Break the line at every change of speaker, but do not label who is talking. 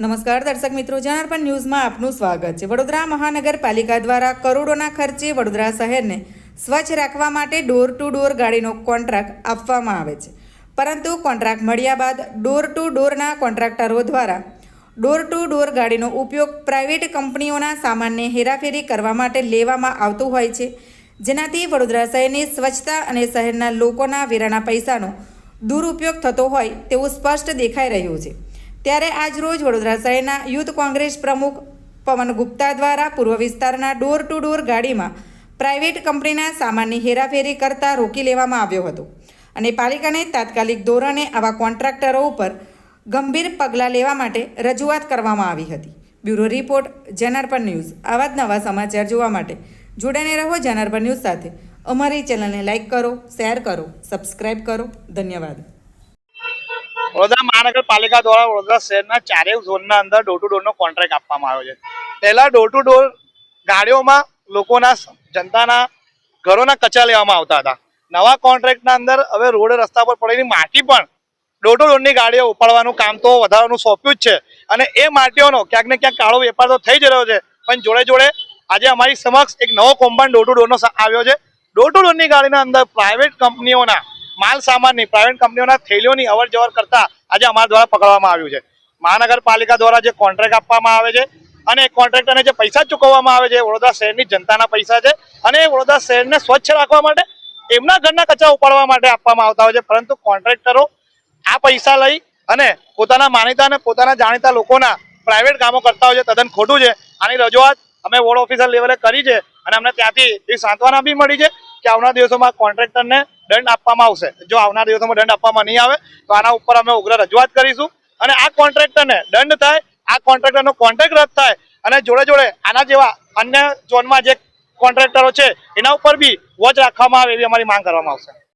નમસ્કાર, દર્શક મિત્રો, જનાર્પણ ન્યૂઝમાં આપનું સ્વાગત છે. વડોદરા મહાનગરપાલિકા દ્વારા કરોડોના ખર્ચે વડોદરા શહેરને સ્વચ્છ રાખવા માટે ડોર ટુ ડોર ગાડીનો કોન્ટ્રાક્ટ આપવામાં આવે છે. પરંતુ કોન્ટ્રાક્ટ મળ્યા બાદ ડોર ટુ ડોરના કોન્ટ્રાક્ટરો દ્વારા ડોર ટુ ડોર ગાડીનો ઉપયોગ પ્રાઇવેટ કંપનીઓના સામાનને હેરાફેરી કરવા માટે લેવામાં આવતું હોય છે. જેનાથી વડોદરા શહેરની સ્વચ્છતા અને શહેરના લોકોના વેરાના પૈસાનો દુરુપયોગ થતો હોય તેવું સ્પષ્ટ દેખાઈ રહ્યું છે. ત્યારે આજરોજ વડોદરા શહેરના યુથ કોંગ્રેસ પ્રમુખ પવન ગુપ્તા દ્વારા પૂર્વ વિસ્તારના ડોર ટુ ડોર ગાડીમાં પ્રાઇવેટ કંપનીના સામાનની હેરાફેરી કરતા રોકી લેવામાં આવ્યો હતો. અને પાલિકાને તાત્કાલિક ધોરણે આવા કોન્ટ્રાક્ટરો ઉપર ગંભીર પગલાં લેવા માટે રજૂઆત કરવામાં આવી હતી. Bureau report, Janarpan news. આવા જ નવા સમાચાર જોવા માટે જોડાને રહો જનાર્પણ ન્યૂઝ સાથે. અમારી ચેનલને લાઇક કરો, શેર કરો સબસ્ક્રાઈબ કરો. ધન્યવાદ.
વડોદરા મહાનગરપાલિકા દ્વારા વડોદરા શહેરના ચારેય ઝોનના અંદર ડોર ટુ ડોરનો કોન્ટ્રાક્ટ આપવામાં આવ્યો છે. પહેલા ડોર ટુ ડોર ગાડીઓમાં લોકોના જનતાના ઘરોના કચરા લેવામાં આવતા હતા. નવા કોન્ટ્રાક્ટના અંદર હવે રોડ રસ્તા પર પડેલી માટી પણ ટુ ડોરની ગાડીઓ ઉપાડવાનું કામ તો વધારવાનું સોંપ્યું જ છે. અને એ માટીઓનો ક્યાંક ને ક્યાંક કાળો વેપાર તો થઈ જ રહ્યો છે. પણ જોડે જોડે આજે અમારી સમક્ષ એક નવો કોમ્બાઉન્ડ ડોર ટુ ડોરનો આવ્યો છે. ડોર ટુ ડોરની ગાડીના અંદર પ્રાઇવેટ કંપનીઓના માલ સામાનની પ્રાઇવેટ કંપનીઓના થેલીઓની અવર જવર કરતા આજે અમારા દ્વારા પકડવામાં આવ્યું છે. મહાનગરપાલિકા દ્વારા જે કોન્ટ્રાક્ટ આપવામાં આવે છે અને કોન્ટ્રાક્ટરને જે પૈસા ચૂકવવામાં આવે છે વડોદરા શહેરની જનતાના પૈસા છે અને એ વડોદરા શહેરને સ્વચ્છ રાખવા માટે એમના ઘરના કચરા ઉપાડવા માટે આપવામાં આવતા હોય છે. પરંતુ કોન્ટ્રાક્ટરો આ પૈસા લઈ અને પોતાના માનીતા અને પોતાના જાણીતા લોકોના પ્રાઇવેટ કામો કરતા હોય છે. તદ્દન ખોટું છે. આની રજૂઆત અમે વોર્ડ ઓફિસર લેવલે કરી છે અને અમને ત્યાંથી એ સાંત્વના બી મળી છે. કે આવનાર દિવસોમાં કોન્ટ્રાક્ટરને દંડ આપવામાં આવશે. જો આવનાર દિવસોમાં દંડ આપવામાં નહીં આવે, તો આના ઉપર અમે ઉગ્ર રજૂઆત કરીશું. અને આ કોન્ટ્રાક્ટરને દંડ થાય, આ કોન્ટ્રાક્ટરનો કોન્ટ્રાક્ટ રદ થાય, અને જોડે જોડે આના જેવા અન્ય ઝોનમાં જે કોન્ટ્રાક્ટરો છે, એના ઉપર બી વોચ રાખવામાં આવે એવી અમારી માંગ કરવામાં આવશે.